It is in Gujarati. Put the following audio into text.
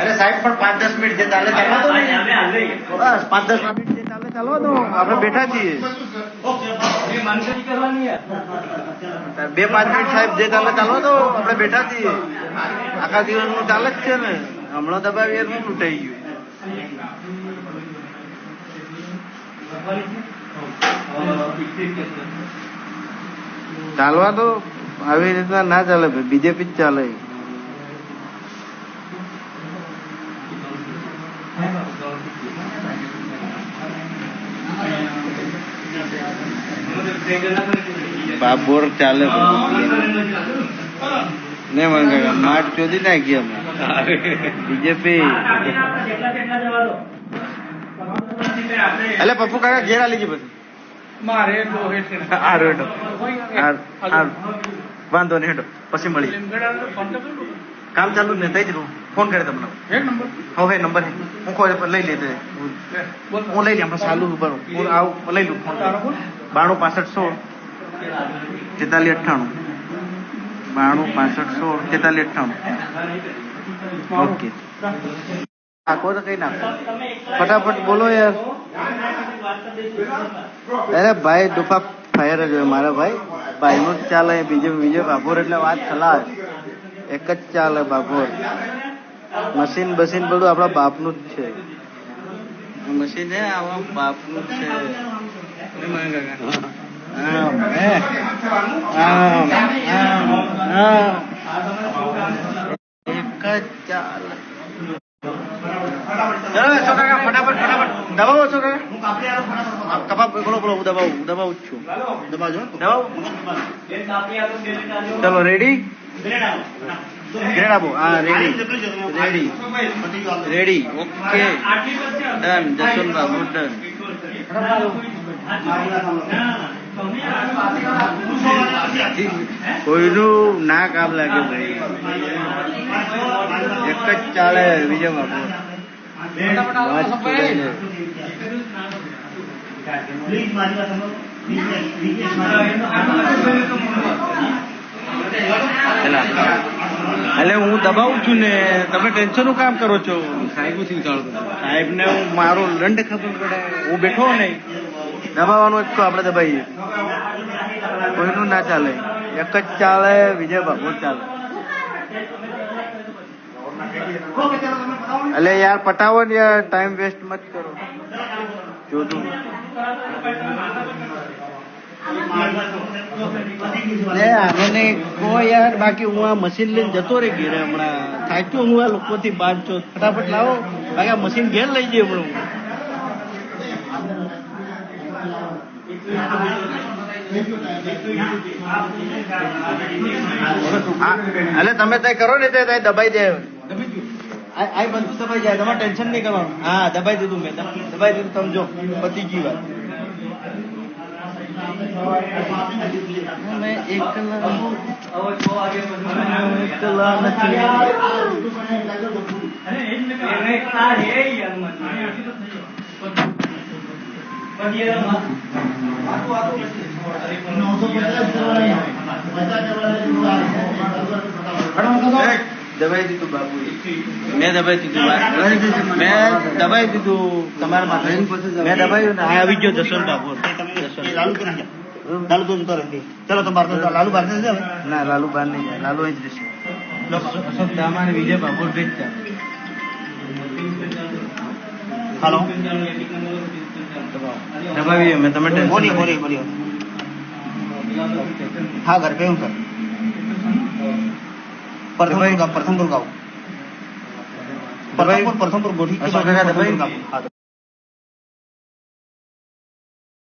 અરે સાહેબ પણ પાંચ દસ મિનિટ જે ચાલે ચાલવા દો. બસ પાંચ દસ મિનિટ જે ચાલે ચાલવા દો. આપણે બેઠા છીએ. બે પાંચ મિનિટ સાહેબ જે ચાલે ચાલવા દો. આપણે બેઠા છીએ. આખા દિવસનું ચાલે જ છે ને. હમણાં દબાવીએ એનું તૂટાઈ ગયું. ચાલવા તો આવી રીતના ના ચાલે ભાઈ બીજેપી જ ચાલે. બાબોર ચાલે ને મંગા માટ ચોધી નાખી અમે. બીજેપી એટલે પપ્પુ કાકા ઘેર આલી ગઈ પછી. મારે હારું, હારું. વાંધો નહીં હેડો. પછી મળી. કામ ચાલુ ને થઈ જ ફોન કરે તમને. હવે નંબર હું. કોઈ લઈ લેતે લે, બોલ. હું લઈ લે ચાલુ ઉપર. હું આવું લઈ લઉં ફોન બાણું પાસઠ સોળ. તેતાલી અઠ્ઠાણું. બાણું પાસઠ સોળ તેતાલી અઠ્ઠાણું. ઓકે. નાખો તો કઈ નાખો ફટાફટ બોલો યાર. અરે ભાઈ દુફા ફાયર જ હોય મારા ભાઈ. ભાઈ નું ચાલે બીજો બીજો બાપોર એટલે વાત ખલાસ. એક જ ચાલે બાપોર. મશીન બસીન બધું આપણા બાપનું જ છે. મશીન હે આવા બાપનું જ છે. એક જ ચાલે ચલો છોકરા ફટાફટ ફટાફટ દબાવો છો કપા બોલો બોલો હું દબાવું હું દબાવું જ છું. દબાવજો દબાવું? ચલો રેડી ગ્રેડ આપો હા. Ready ready ready okay done Jaswantbhai good done કોઈનું ના કામ લાગે ભાઈ. એક જ ચાલે વિજય એટલે હું દબાવું છું ને તમે ટેન્શનનું કામ કરો છો? સાહેબ ને હું મારો દંડ ખબર પડે. હું બેઠો નહીં. દબાવવાનું જ તો આપણે દબાઈએ. કોઈનું ના ચાલે. એક જ ચાલે વિજય બાબુ ચાલે. એટલે યાર પટાવો ને યાર ટાઈમ વેસ્ટ મત કરો. જોજો. આને કહો યાર બાકી હું આ મશીન લઈને જતો રહી ઘેરે હમણાં. થાક્યો હું આ લોકોથી બાર છો. ફટાફટ લાવો. બાકી આ મશીન ઘેર લઈ જઈએ હમણાં. હું. એટલે તમે તય કરો ને તે તય દબાઈ દે. આ આ બધું દબાઈ જાય તમારે ટેન્શન નહીં કરવાનું. હા દબાઈ દીધું મેં દબાઈ દીધું સમજો પતી ગઈ વાત. મેં એકલા એકલા નથી. દબાઈ દીધું બાપુ મેં દબાઈ દીધું મેં દબાઈ દીધું તમારા મેં આવી ગયો જસવંત બાપુ. લાલુ તો ચલો તો બહાર લાલુ બહાર નહીં જાય ના લાલુ બહાર નહીં જાય. લાલુ અહીં જ રહેશે. અશોક વિજય બાપુ ભેજતા હાલો. દબાવીએ મેં તમે બોલીએ બોલીએ હા ઘર કયું કર પ્રથમપુર ગામ પ્રથમપુર ગામ પ્રથમપુર પ્રથમપુર ગોઠી પ્રથમપુર ગામ